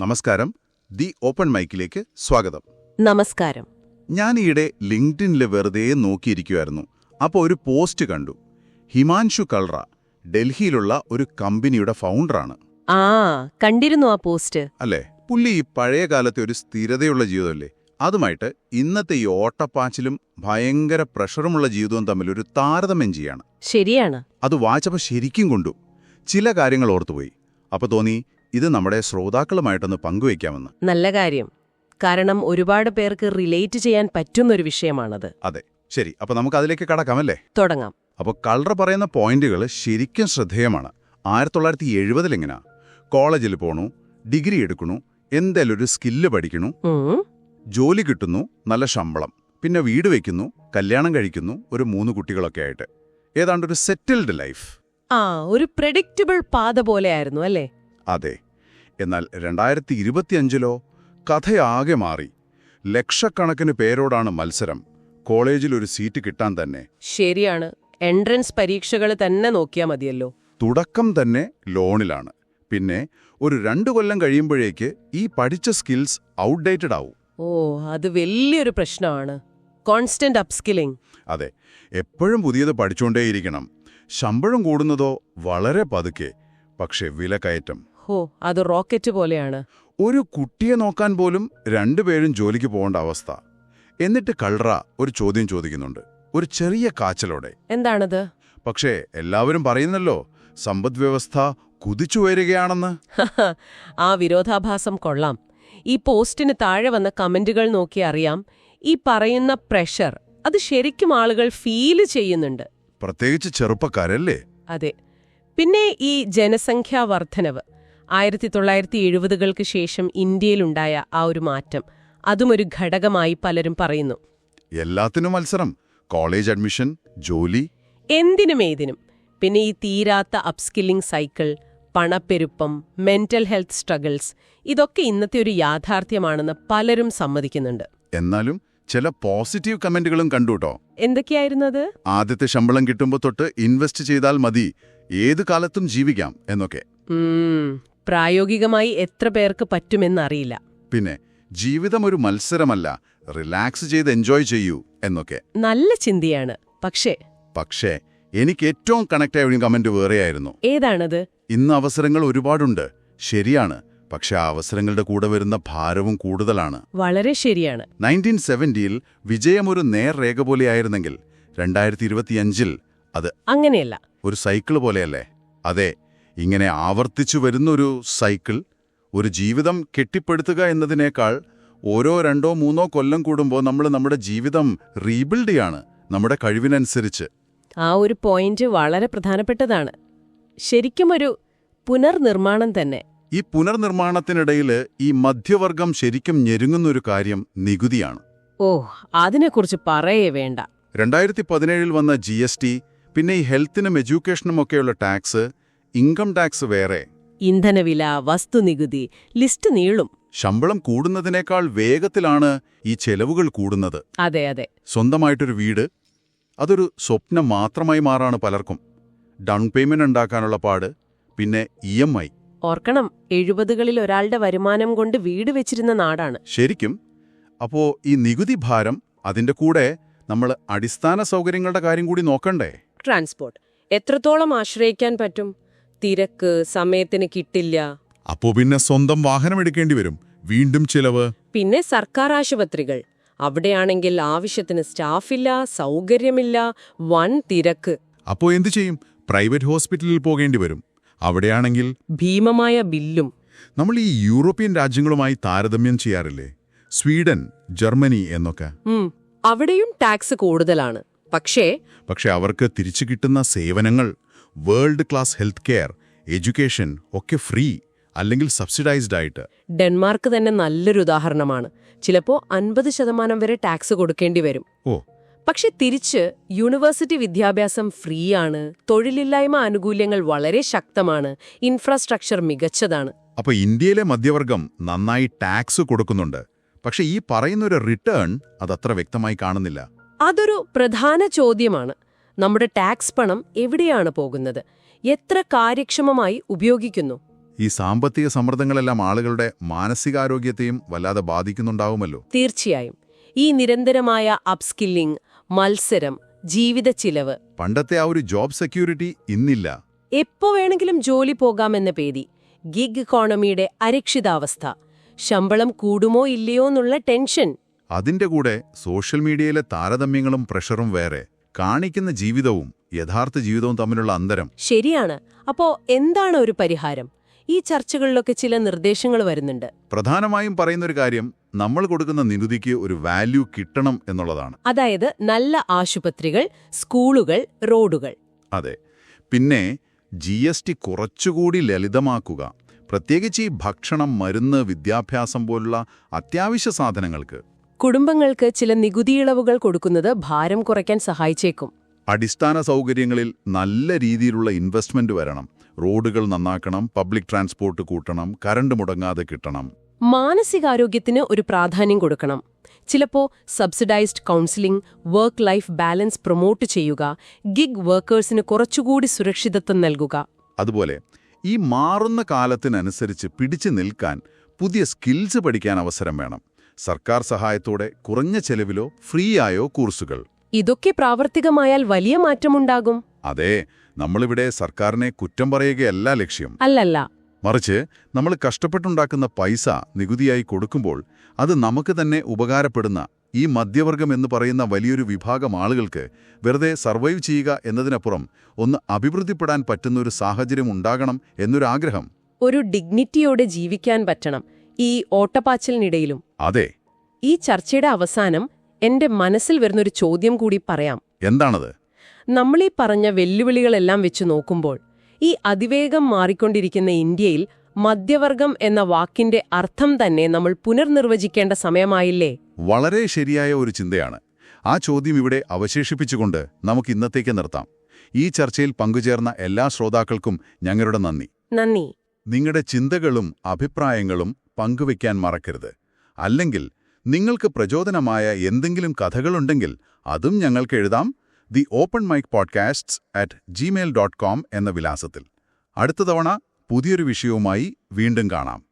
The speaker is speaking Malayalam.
നമസ്കാരം. ദി ഓപ്പൺ മൈക്കിലേക്ക് സ്വാഗതം. നമസ്കാരം. ഞാൻ ഈയിടെ ലിങ്ക്ഡിനിൽ വെറുതെ നോക്കിയിരിക്കുമായിരുന്നു അപ്പോൾ ഒരു പോസ്റ്റ് കണ്ടു. ഹിമാൻഷു കൾറ ഡൽഹിയിലുള്ള ഒരു കമ്പനിയുടെ ഫൗണ്ടറാണ്. ആ കണ്ടിരുന്നു ആ പോസ്റ്റ്. അല്ലേ? പുള്ളി ഈ പഴയ കാലത്തെ ഒരു സ്ഥിരതയുള്ള ജീവിതമല്ലേ? അതുമായിട്ട് ഇന്നത്തെ ഈ ഓട്ടപ്പാച്ചിലും ഭയങ്കര പ്രഷറുമുള്ള ജീവിതവും തമ്മിൽ ഒരു താരതമ്യം ചെയ്യാണ്. ശരിയാണ്. അത് വായിച്ചപ്പോൾ ശരിക്കും കൊണ്ടു. ചില കാര്യങ്ങൾ ഓർത്തുപോയി. അപ്പോൾ തോന്നി ഇത് നമ്മുടെ ശ്രോതാക്കളുമായിട്ടൊന്ന് പങ്കുവയ്ക്കാമെന്ന്. നല്ല കാര്യം. കാരണം ഒരുപാട് പേർക്ക് റിലേറ്റ് ചെയ്യാൻ പറ്റുന്ന ഒരു വിഷയമാണത്. അതെ. ശരി. അപ്പൊ നമുക്ക് അതിലേക്ക് കടക്കാമല്ലേ? തുടങ്ങാം. അപ്പോൾ കളർ പറയുന്ന പോയിന്റുകൾ ശരിക്കും ശ്രദ്ധേയമാണ്. ആയിരത്തി തൊള്ളായിരത്തി എഴുപതിൽ എങ്ങനാ? കോളേജിൽ പോണു ഡിഗ്രി എടുക്കണു എന്തെങ്കിലും ഒരു സ്കില്ല് പഠിക്കണു ജോലി കിട്ടുന്നു നല്ല ശമ്പളം പിന്നെ വീട് വെക്കുന്നു കല്യാണം കഴിക്കുന്നു ഒരു മൂന്ന് കുട്ടികളൊക്കെ ആയിട്ട്. ഏതാണ്ട് ഒരു സെറ്റിൽഡ് ലൈഫ്. ആ ഒരു പ്രഡിക്റ്റബിൾ പാത പോലെയായിരുന്നു അല്ലേ? അതെ. എന്നാൽ രണ്ടായിരത്തി ഇരുപത്തിയഞ്ചിലോ കഥയാകെ മാറി. ലക്ഷക്കണക്കിന് പേരോടാണ് മത്സരം. കോളേജിൽ ഒരു സീറ്റ് കിട്ടാൻ തന്നെ. ശരിയാണ്. എൻട്രൻസ് പരീക്ഷകൾ തന്നെ നോക്കിയാൽ മതിയല്ലോ. തുടക്കം തന്നെ ലോണിലാണ്. പിന്നെ ഒരു രണ്ടു കൊല്ലം കഴിയുമ്പോഴേക്ക് ഈ പഠിച്ച സ്കിൽസ് ഔട്ട്ഡേറ്റഡ് ആവും. ഓ അത് വലിയൊരു പ്രശ്നമാണ്. Constant upskilling. അതെ. എപ്പോഴും പുതിയത് പഠിച്ചുകൊണ്ടേയിരിക്കണം ശമ്പളം കൂടുന്നതോ വളരെ പതുക്കെ. പക്ഷെ വിലക്കയറ്റം. ഹോ അത് റോക്കറ്റ് പോലെയാണ്. ഒരു കുട്ടിയെ നോക്കാൻ പോലും രണ്ടുപേരും ജോലിക്ക് പോകേണ്ട അവസ്ഥ. എന്നിട്ട് കൾറ ഒരു ചോദ്യം ചോദിക്കുന്നുണ്ട്. ഒരു ചെറിയ കാച്ചലോടെ. എന്താണത്? പക്ഷേ എല്ലാവരും പറയുന്നല്ലോ സമ്പദ് വ്യവസ്ഥ കുതിച്ചുയരുകയാണെന്ന് ആ വിരോധാഭാസം കൊള്ളാം. ഈ പോസ്റ്റിന് താഴെ വന്ന കമന്റുകൾ നോക്കി അറിയാം. ഈ പറയുന്ന പ്രഷർ അത് ശരിക്കും ആളുകൾ ഫീൽ ചെയ്യുന്നുണ്ട്. പ്രത്യേകിച്ച് ചെറുപ്പക്കാരല്ലേ? അതെ. പിന്നെ ഈ ജനസംഖ്യാ വർധനവ് ആയിരത്തി തൊള്ളായിരത്തി എഴുപതുകൾക്ക് ശേഷം ഇന്ത്യയിലുണ്ടായ ആ ഒരു മാറ്റം. അതും ഒരു ഘടകമായി പലരും പറയുന്നു. എല്ലാത്തിനും മത്സരം. കോളേജ് അഡ്മിഷൻ ജോലി. എന്തിനും ഏതിനും. പിന്നെ ഈ തീരാത്ത അപ്സ്കില്ലിംഗ് സൈക്കിൾ പണപ്പെരുപ്പം മെന്റൽ ഹെൽത്ത് സ്ട്രഗിൾസ് ഇതൊക്കെ ഇന്നത്തെ ഒരു യാഥാർത്ഥ്യമാണെന്ന് പലരും സമ്മതിക്കുന്നുണ്ട്. എന്നാലും ചില പോസിറ്റീവ് കമന്റുകളും കണ്ടുട്ടോ എന്തൊക്കെയായിരുന്നത് ആദ്യത്തെ ശമ്പളം കിട്ടുമ്പോൾ തൊട്ട് ഇൻവെസ്റ്റ് ചെയ്താൽ മതി. ഏത് കാലത്തും ജീവിക്കാം എന്നൊക്കെ. പ്രായോഗികമായി എത്ര പേർക്ക് പറ്റുമെന്നറിയില്ല പിന്നെ ജീവിതം ഒരു മത്സരമല്ല. റിലാക്സ് ചെയ്ത് എൻജോയ് ചെയ്യൂ എന്നൊക്കെ. നല്ല ചിന്തയാണ്. പക്ഷേ പക്ഷേ എനിക്ക് ഏറ്റവും കണക്ട് ഒരു കമന്റ് വേറെയായിരുന്നു. ഏതാണത്? ഇന്ന് അവസരങ്ങൾ ഒരുപാടുണ്ട്. ശരിയാണ്. പക്ഷെ ആ അവസരങ്ങളുടെ കൂടെ വരുന്ന ഭാരവും കൂടുതലാണ്. വളരെ ശരിയാണ്. നയന്റീൻ സെവന്റിയിൽ വിജയം ഒരു നേർരേഖ പോലെയായിരുന്നെങ്കിൽ രണ്ടായിരത്തി ഇരുപത്തിയഞ്ചിൽ അത് അങ്ങനെയല്ല. ഒരു സൈക്കിൾ പോലെയല്ലേ? അതെ ഇങ്ങനെ ആവർത്തിച്ചു വരുന്നൊരു സൈക്കിൾ ഒരു ജീവിതം കെട്ടിപ്പടുത്തുക എന്നതിനേക്കാൾ ഓരോ രണ്ടോ മൂന്നോ കൊല്ലം കൂടുമ്പോൾ നമ്മൾ നമ്മുടെ ജീവിതം റീബിൽഡ് ചെയ്യാണ് നമ്മുടെ കഴിവിനനുസരിച്ച്. ആ ഒരു പോയിന്റ് വളരെ പ്രധാനപ്പെട്ടതാണ്. ശരിക്കും ഒരു പുനർനിർമ്മാണം തന്നെ. ഈ പുനർനിർമ്മാണത്തിനിടയിൽ ഈ മധ്യവർഗം ശരിക്കും ഞെരുങ്ങുന്നൊരു കാര്യം നികുതിയാണ്. ഓ അതിനെക്കുറിച്ച് പറയേ വേണ്ട. രണ്ടായിരത്തി പതിനേഴിൽ വന്ന ജി പിന്നെ ഈ ഹെൽത്തിനും എഡ്യൂക്കേഷനും ഒക്കെയുള്ള ടാക്സ് ഇൻകം ടാക്സ് വേറെ. ഇന്ധനവില വസ്തുനികുതി ലിസ്റ്റ് നീളും. ശമ്പളം കൂടുന്നതിനേക്കാൾ വേഗത്തിലാണ് ഈ ചെലവുകൾ കൂടുന്നത്. അതെ അതെ. സ്വന്തമായിട്ടൊരു വീട് അതൊരു സ്വപ്നം മാത്രമായി മാറാണ് പലർക്കും. ഡൗൺ പേയ്മെന്റ് ഉണ്ടാക്കാനുള്ള പാട് പിന്നെ ഇ എം ഐ. ഓർക്കണം എഴുപതുകളിൽ ഒരാളുടെ വരുമാനം കൊണ്ട് വീട് വെച്ചിരുന്ന നാടാണ്. ശരിക്കും അപ്പോ ഈ നികുതി ഭാരം അതിന്റെ കൂടെ നമ്മൾ അടിസ്ഥാന സൗകര്യങ്ങളുടെ കാര്യം കൂടി നോക്കണ്ടേ? ട്രാൻസ്പോർട്ട്. എത്രത്തോളം ആശ്രയിക്കാൻ പറ്റും? തിരക്ക് സമയത്തിന് കിട്ടില്ല. അപ്പോ പിന്നെ സ്വന്തം വാഹനം എടുക്കേണ്ടി വരും. വീണ്ടും ചിലവ്. പിന്നെ സർക്കാർ ആശുപത്രികൾ. അവിടെയാണെങ്കിൽ ആവശ്യത്തിന് സ്റ്റാഫില്ല സൗകര്യമില്ല വൻ തിരക്ക്. അപ്പോ എന്തു ചെയ്യും? പ്രൈവറ്റ് ഹോസ്പിറ്റലിൽ പോകേണ്ടി വരും. അവിടെയാണെങ്കിൽ ഭീമമായ ബില്ലും. നമ്മൾ ഈ യൂറോപ്യൻ രാജ്യങ്ങളുമായി താരതമ്യം ചെയ്യാറില്ലേ? സ്വീഡൻ ജർമ്മനി എന്നൊക്കെ. അവിടെയും ടാക്സ് കൂടുതലാണ്. പക്ഷേ പക്ഷെ അവർക്ക് തിരിച്ചു കിട്ടുന്ന സേവനങ്ങൾ world class health care education ഒക്കെ ഫ്രീ അല്ലെങ്കിൽ സബ്സിഡൈസ്ഡ് ആയിട്ട്. ഡെൻമാർക്ക് തന്നെ നല്ലൊരു ഉദാഹരണമാണ്. ചിലപ്പോ അൻപത് ശതമാനം വരെ ടാക്സ് കൊടുക്കേണ്ടി വരും. ഓ. പക്ഷെ തിരിച്ച് യൂണിവേഴ്സിറ്റി വിദ്യാഭ്യാസം ഫ്രീ ആണ് തൊഴിലില്ലായ്മ ആനുകൂല്യങ്ങൾ വളരെ ശക്തമാണ് ഇൻഫ്രാസ്ട്രക്ചർ മികച്ചതാണ്. അപ്പൊ ഇന്ത്യയിലെ മധ്യവർഗം നന്നായി ടാക്സ് കൊടുക്കുന്നുണ്ട്. പക്ഷെ ഈ പറയുന്നൊരു റിട്ടേൺ അതത്ര വ്യക്തമായി കാണുന്നില്ല. അതൊരു പ്രധാന ചോദ്യമാണ്. നമ്മുടെ ടാക്സ് പണം എവിടെയാണ് പോകുന്നത്? എത്ര കാര്യക്ഷമമായി ഉപയോഗിക്കുന്നു? ഈ സാമ്പത്തിക സമ്മർദ്ദങ്ങളെല്ലാം ആളുകളുടെ മാനസികാരോഗ്യത്തെയും വല്ലാതെ ബാധിക്കുന്നുണ്ടാവുമല്ലോ. തീർച്ചയായും. ഈ നിരന്തരമായ അപ്സ്കില്ലിംഗ് മത്സരം ജീവിത ചിലവ്. പണ്ടത്തെ ആ ഒരു ജോബ് സെക്യൂരിറ്റി ഇന്നില്ല. എപ്പോ വേണമെങ്കിലും ജോലി പോകാമെന്ന പേടി. ഗിഗ് ഇക്കോണമിയുടെ അരക്ഷിതാവസ്ഥ. ശമ്പളം കൂടുമോ ഇല്ലയോ എന്നുള്ള ടെൻഷൻ. അതിന്റെ കൂടെ സോഷ്യൽ മീഡിയയിലെ താരതമ്യങ്ങളും പ്രഷറും വേറെ. കാണിക്കുന്ന ജീവിതവും യഥാർത്ഥ ജീവിതവും തമ്മിലുള്ള അന്തരം. ശരിയാണ്. അപ്പോ എന്താണ് ഒരു പരിഹാരം? ഈ ചർച്ചകളിലൊക്കെ ചില നിർദ്ദേശങ്ങൾ വരുന്നുണ്ട്. പ്രധാനമായും പറയുന്ന ഒരു കാര്യം നമ്മൾ കൊടുക്കുന്ന നികുതിക്ക് ഒരു വാല്യൂ കിട്ടണം എന്നുള്ളതാണ്. അതായത് നല്ല ആശുപത്രികൾ സ്കൂളുകൾ റോഡുകൾ. അതെ. പിന്നെ ജി എസ് ടി കുറച്ചുകൂടി ലളിതമാക്കുക. പ്രത്യേകിച്ച് ഈ ഭക്ഷണം മരുന്ന് വിദ്യാഭ്യാസം പോലുള്ള അത്യാവശ്യ സാധനങ്ങൾക്ക് കുടുംബങ്ങൾക്ക് ചില നികുതിയിളവുകൾ കൊടുക്കുന്നത് ഭാരം കുറയ്ക്കാൻ സഹായിച്ചേക്കും. അടിസ്ഥാന സൗകര്യങ്ങളിൽ നല്ല രീതിയിലുള്ള ഇൻവെസ്റ്റ്മെന്റ് വരണം. റോഡുകൾ നന്നാക്കണം പബ്ലിക് ട്രാൻസ്പോർട്ട് കൂട്ടണം കരണ്ട് മുടങ്ങാതെ കിട്ടണം. മാനസികാരോഗ്യത്തിന് ഒരു പ്രാധാന്യം കൊടുക്കണം. ചിലപ്പോ subsidised counselling work life balance promote ചെയ്യുക ഗിഗ് വർക്കേഴ്സിന് കുറച്ചുകൂടി സുരക്ഷിതത്വം നൽകുക. അതുപോലെ ഈ മാറുന്ന കാലത്തിനനുസരിച്ച് പിടിച്ചു നിൽക്കാൻ പുതിയ സ്കിൽസ് പഠിക്കാൻ അവസരം വേണം. സർക്കാർ സഹായത്തോടെ കുറഞ്ഞ ചെലവിലോ ഫ്രീ ആയോ കോഴ്സുകൾ. ഇതൊക്കെ പ്രാവർത്തികമായാൽ വലിയ മാറ്റമുണ്ടാകും. അതെ നമ്മളിവിടെ സർക്കാരിനെ കുറ്റം പറയുകയല്ല ലക്ഷ്യം. അല്ലല്ല. മറിച്ച് നമ്മൾ കഷ്ടപ്പെട്ടുണ്ടാക്കുന്ന പൈസ നികുതിയായി കൊടുക്കുമ്പോൾ അത് നമുക്ക് തന്നെ ഉപകാരപ്പെടുന്ന ഈ മധ്യവർഗം എന്ന് പറയുന്ന വലിയൊരു വിഭാഗം ആളുകൾക്ക് വെറുതെ സർവൈവ് ചെയ്യുക എന്നതിനപ്പുറം ഒന്ന് അഭിവൃദ്ധിപ്പെടാൻ പറ്റുന്ന ഒരു സാഹചര്യം ഉണ്ടാകണം എന്നൊരാഗ്രഹം. ഒരു ഡിഗ്നിറ്റിയോടെ ജീവിക്കാൻ പറ്റണം. ഈ ഓട്ടപ്പാച്ചിലിനിടയിലും അതെ. ഈ ചർച്ചയുടെ അവസാനം എന്റെ മനസ്സിൽ വരുന്നൊരു ചോദ്യം കൂടി പറയാം. എന്താണത്? നമ്മളീ പറഞ്ഞ വെല്ലുവിളികളെല്ലാം വെച്ച് നോക്കുമ്പോൾ ഈ അതിവേഗം മാറിക്കൊണ്ടിരിക്കുന്ന ഇന്ത്യയിൽ മധ്യവർഗം എന്ന വാക്കിന്റെ അർത്ഥം തന്നെ നമ്മൾ പുനർനിർവചിക്കേണ്ട സമയമായില്ലേ? വളരെ ശരിയായ ഒരു ചിന്തയാണ്. ആ ചോദ്യം ഇവിടെ അവശേഷിപ്പിച്ചുകൊണ്ട് നമുക്ക് ഇന്നത്തേക്ക് നിർത്താം. ഈ ചർച്ചയിൽ പങ്കുചേർന്ന എല്ലാ ശ്രോതാക്കൾക്കും ഞങ്ങളുടെ നന്ദി. നന്ദി. നിങ്ങളുടെ ചിന്തകളും അഭിപ്രായങ്ങളും പങ്കുവയ്ക്കാൻ മറക്കരുത്. അല്ലെങ്കിൽ നിങ്ങൾക്ക് പ്രചോദനമായ എന്തെങ്കിലും കഥകളുണ്ടെങ്കിൽ അതും ഞങ്ങൾക്ക് എഴുതാം. The open mic podcasts at Gmail dot com എന്ന വിലാസത്തിൽ. അടുത്ത തവണ പുതിയൊരു വിഷയവുമായി വീണ്ടും കാണാം.